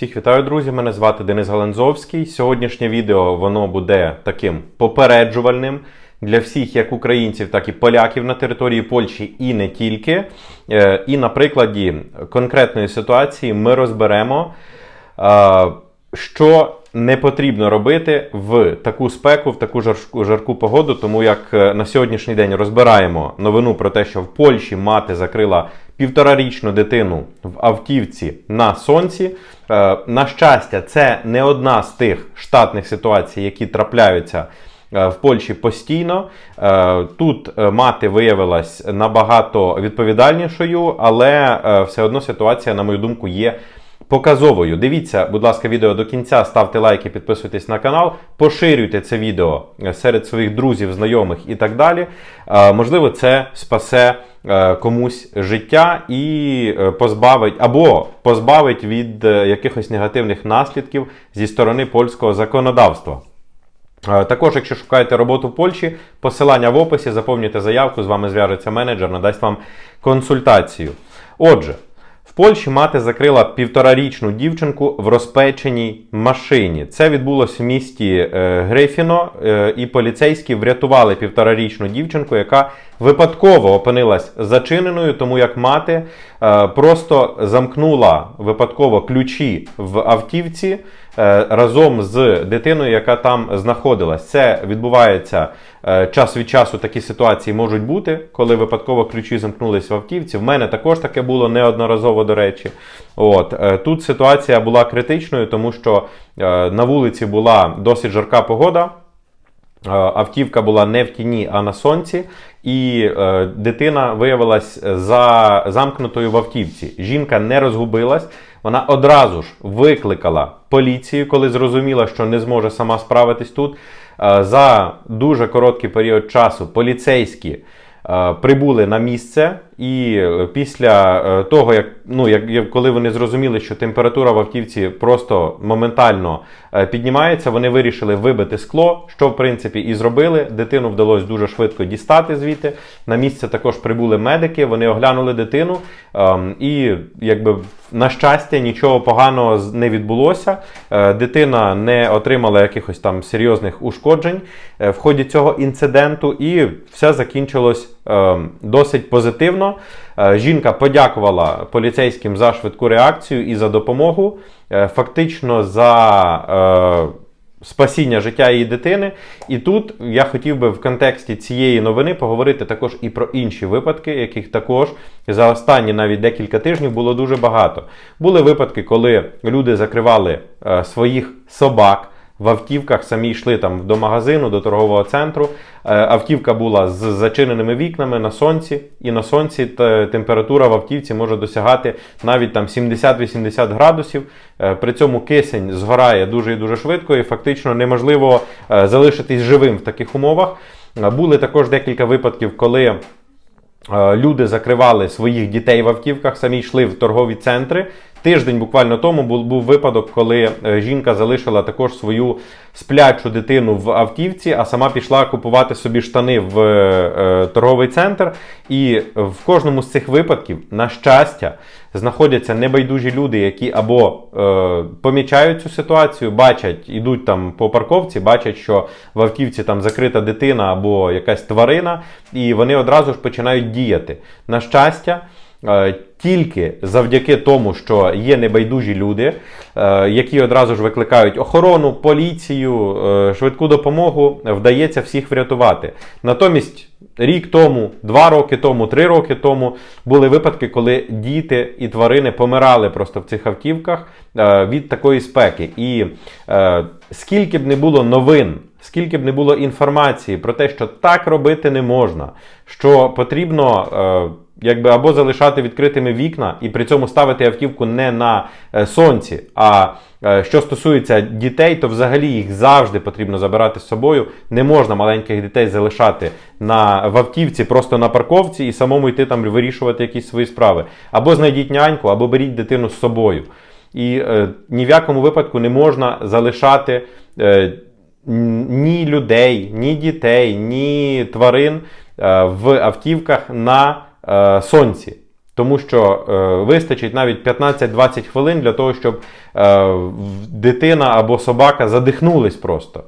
Всіх вітаю, друзі! Мене звати Денис Галанзовський. Сьогоднішнє відео воно буде таким попереджувальним для всіх, як українців, так і поляків на території Польщі і не тільки. Е, І на прикладі конкретної ситуації ми розберемо, е, що не потрібно робити в таку спеку, в таку жарку, жарку погоду, тому як е, на сьогоднішній день розбираємо новину про те, що в Польщі мати закрила півторарічну дитину в автівці на сонці. Е, На щастя, це не одна з тих штатних ситуацій, які трапляються. е, В Польщі постійно тут мати виявилась набагато відповідальнішою, але все одно ситуація, на мою думку, є показовою. Дивіться, будь ласка, відео до кінця, ставте лайки, підписуйтесь на канал, поширюйте це відео е, серед своїх друзів, знайомих і так далі. Е, Можливо, це спасе е, комусь життя і позбавить або позбавить від якихось негативних наслідків зі сторони польського законодавства. Також, якщо шукаєте роботу в Польщі, посилання в описі, заповнюйте заявку, з вами зв'яжеться менеджер, надасть вам консультацію. Отже, в Польщі мати закрила півторарічну дівчинку в розпеченій машині. Це відбулося в місті е, Грифіно, е, і поліцейські врятували півторарічну дівчинку, яка випадково опинилась зачиненою, тому як мати е, просто замкнула випадково ключі в автівці разом з дитиною, яка там знаходилась. Це відбувається е, час від часу. Такі ситуації можуть бути, коли випадково ключі замкнулись в автівці. В мене також таке було неодноразово, до речі. От е, тут ситуація була критичною, тому що е, на вулиці була досить жарка погода. Е, Автівка була не в тіні, а на сонці, і е, дитина виявилась за замкнутою в автівці. Жінка не розгубилась. Вона одразу ж викликала поліцію, коли зрозуміла, що не зможе сама справитись тут. Е, за дуже короткий період часу поліцейські е, прибули на місце, і е, після е, того, як ну як, коли вони зрозуміли, що температура в автівці просто моментально е, піднімається, вони вирішили вибити скло, що в принципі і зробили. Дитину вдалося дуже швидко дістати звідти. На місце також прибули медики. Вони оглянули дитину, ем, і якби на щастя нічого поганого не відбулося. Дитина не отримала якихось там серйозних ушкоджень в ході цього інциденту, і все закінчилось ем, досить позитивно. Е, Жінка подякувала поліцейським за швидку реакцію і за допомогу. Е, Фактично за е, спасіння життя її дитини. І тут я хотів би в контексті цієї новини поговорити також і про інші випадки, яких також за останні навіть декілька тижнів було дуже багато. Були випадки, коли люди закривали своїх собак. В автівках самі йшли там до магазину, до торгового центру. Е, Автівка була з зачиненими вікнами на сонці, і на сонці температура в автівці може досягати навіть там 70-80 градусів. Е, При цьому кисень згорає дуже і дуже швидко, і фактично неможливо е, залишитись живим в таких умовах. Були також декілька випадків, коли Люди закривали своїх дітей в автівках, самі йшли в торгові центри. Тиждень буквально тому був, був випадок, коли е, жінка залишила також свою сплячу дитину в автівці, а сама пішла купувати собі штани в е, торговий центр. І в кожному з цих випадків, на щастя, знаходяться небайдужі люди, які або е, помічають цю ситуацію, бачать, ідуть там по парковці, бачать, що в автівці там закрита дитина або якась тварина, і вони одразу ж починають діяти. На щастя. Тільки завдяки тому, що є небайдужі люди, е, які одразу ж викликають охорону, поліцію, е, швидку допомогу, вдається всіх врятувати. Натомість рік тому, два роки тому, три роки тому були випадки, коли діти і тварини помирали просто в цих автівках е, від такої спеки. І скільки б не було новин, скільки б не було інформації про те, що так робити не можна, що потрібно. Якби або залишати відкритими вікна і при цьому ставити автівку не на е, сонці. А е, що стосується дітей, то взагалі їх завжди потрібно забирати з собою. Не можна маленьких дітей залишати на в автівці, просто на парковці і самому йти там вирішувати якісь свої справи. Або знайдіть няньку, або беріть дитину з собою. І е, ні в якому випадку не можна залишати. Е, ні людей, ні дітей, ні тварин е, в автівках на е, сонці. Тому що е, вистачить навіть 15-20 хвилин для того, щоб е, дитина або собака задихнулись просто.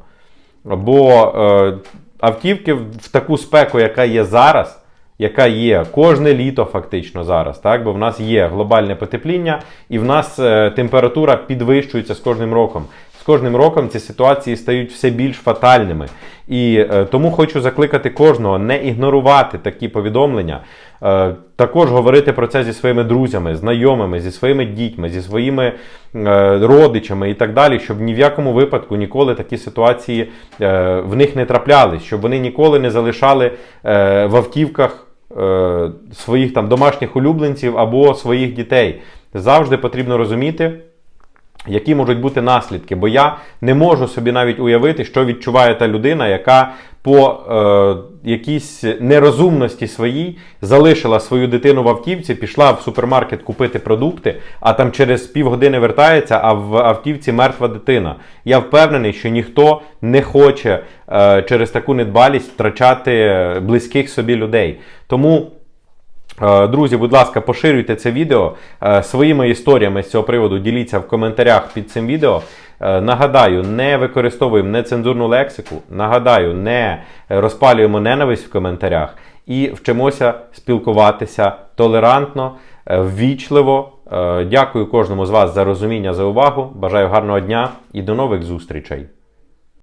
Бо е, автівки в таку спеку, яка є зараз, яка є кожне літо, фактично зараз, так? бо в нас є глобальне потепління, і в нас е, температура підвищується з кожним роком. З кожним роком ці ситуації стають все більш фатальними. І е, тому хочу закликати кожного не ігнорувати такі повідомлення. Е, також говорити про це зі своїми друзями, знайомими, зі своїми дітьми, зі своїми е, родичами і так далі, щоб ні в якому випадку ніколи такі ситуації е, в них не траплялись, щоб вони ніколи не залишали е, в автівках е, своїх там домашніх улюбленців або своїх дітей. Завжди потрібно розуміти. Які можуть бути наслідки? Бо я не можу собі навіть уявити, що відчуває та людина, яка по е, якійсь нерозумності своїй залишила свою дитину в автівці, пішла в супермаркет купити продукти, а там через півгодини вертається, а в автівці мертва дитина. Я впевнений, що ніхто не хоче е, через таку недбалість втрачати близьких собі людей. Тому. Е, Друзі, будь ласка, поширюйте це відео Е, своїми історіями з цього приводу. Діліться в коментарях під цим відео. Е, Нагадаю, не використовуємо нецензурну лексику. Нагадаю, не розпалюємо ненависть в коментарях і вчимося спілкуватися толерантно, ввічливо. Дякую кожному з вас за розуміння, за увагу. Бажаю гарного дня і до нових зустрічей.